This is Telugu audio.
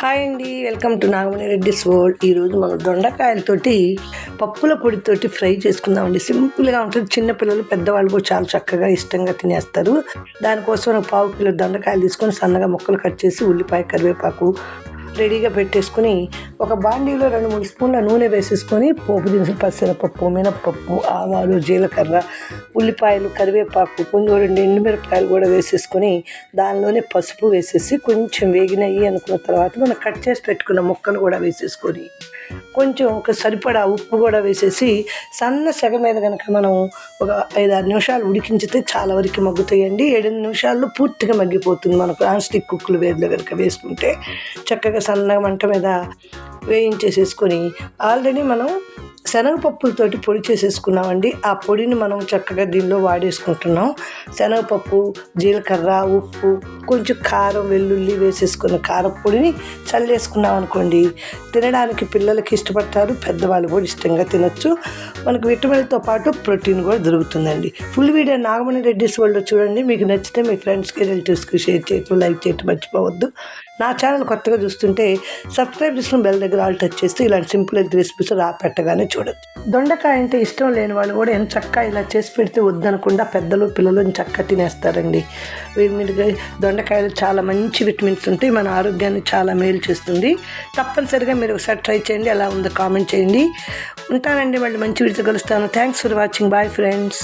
హాయ్ అండి welcome to Nagamani Reddy's world ఈరోజు మనం దొండకాయలతోటి పప్పుల పొడితోటి ఫ్రై చేసుకుందామండి. సింపుల్గా ఉంటుంది. చిన్నపిల్లలు పెద్దవాళ్ళు కూడా చాలా చక్కగా ఇష్టంగా తినేస్తారు. దానికోసం ఒక పావు కిలో దొండకాయలు తీసుకొని సన్నగా ముక్కలు కట్ చేసి ఉల్లిపాయ కరివేపాకు రెడీగా పెట్టేసుకొని ఒక బాండీలో రెండు మూడు స్పూన్ల నూనె వేసేసుకొని పోపు దినుసులు పసిరపప్పు మినపప్పు ఆవాలు జీలకర్ర ఉల్లిపాయలు కరివేపాకు కొంచెం రెండు ఎండుమిరపకాయలు కూడా వేసేసుకొని దానిలోనే పసుపు వేసేసి కొంచెం వేగినాయి అనుకున్న తర్వాత మనం కట్ చేసి పెట్టుకున్న ముక్కలు కూడా వేసేసుకొని కొంచెం ఒక సరిపడా ఉప్పు కూడా వేసేసి సన్న సెగ మీద కనుక మనం ఒక ఐదు ఆరు నిమిషాలు ఉడికించితే చాలా వరకు మగ్గుతాయండి. ఏడెనిమిది నిమిషాల్లో పూర్తిగా మగ్గిపోతుంది మనకు నాన్ స్టిక్ కుక్కులు వేదిలో కనుక వేసుకుంటే చక్కగా సన్నగా మంట మీద వేయించేసేసుకొని ఆల్రెడీ మనం శనగపప్పులతోటి పొడి చేసేసుకున్నామండి. ఆ పొడిని మనం చక్కగా దీనిలో వాడేసుకుంటున్నాం. శనగపప్పు జీలకర్ర ఉప్పు కొంచెం కారం వెల్లుల్లి వేసేసుకున్న కారపొడిని చల్లేసుకున్నాం అనుకోండి. తినడానికి పిల్లలకి ఇష్టపడతారు పెద్దవాళ్ళు కూడా ఇష్టంగా తినొచ్చు. మనకు విటమిన్తో పాటు ప్రోటీన్ కూడా దొరుకుతుందండి. Full video Nagamani Reddy's world చూడండి. మీకు నచ్చితే మీ ఫ్రెండ్స్కి రిలేటివ్స్కి షేర్ చేయటం లైక్ చేయటం మర్చిపోవద్దు. నా ఛానల్ కొత్తగా చూస్తుంటే సబ్స్క్రైబ్ చేసుకుని బెల్ దగ్గర ఆల్ టచ్ చేస్తే ఇలాంటి సింపుల్ అయితే రెసిపీస్ రా పెట్టగానే చూడొచ్చు. దొండకాయ అంటే ఇష్టం లేని వాళ్ళు కూడా ఎంత చక్కగా ఇలా చేసి పెడితే వద్దనకుండా పెద్దలు పిల్లలు చక్కగా తినేస్తారండి. మీరు దొండ దొండకాయలు చాలా మంచి విటమిన్స్ ఉంటాయి. మన ఆరోగ్యాన్ని చాలా మేలు చేస్తుంది. తప్పనిసరిగా మీరు ఒకసారి ట్రై చేయండి. ఎలా ఉందో కామెంట్ చేయండి. ఉంటానండి. మళ్ళీ మంచి వీడితో కలుస్తాను. Thanks for watching bye friends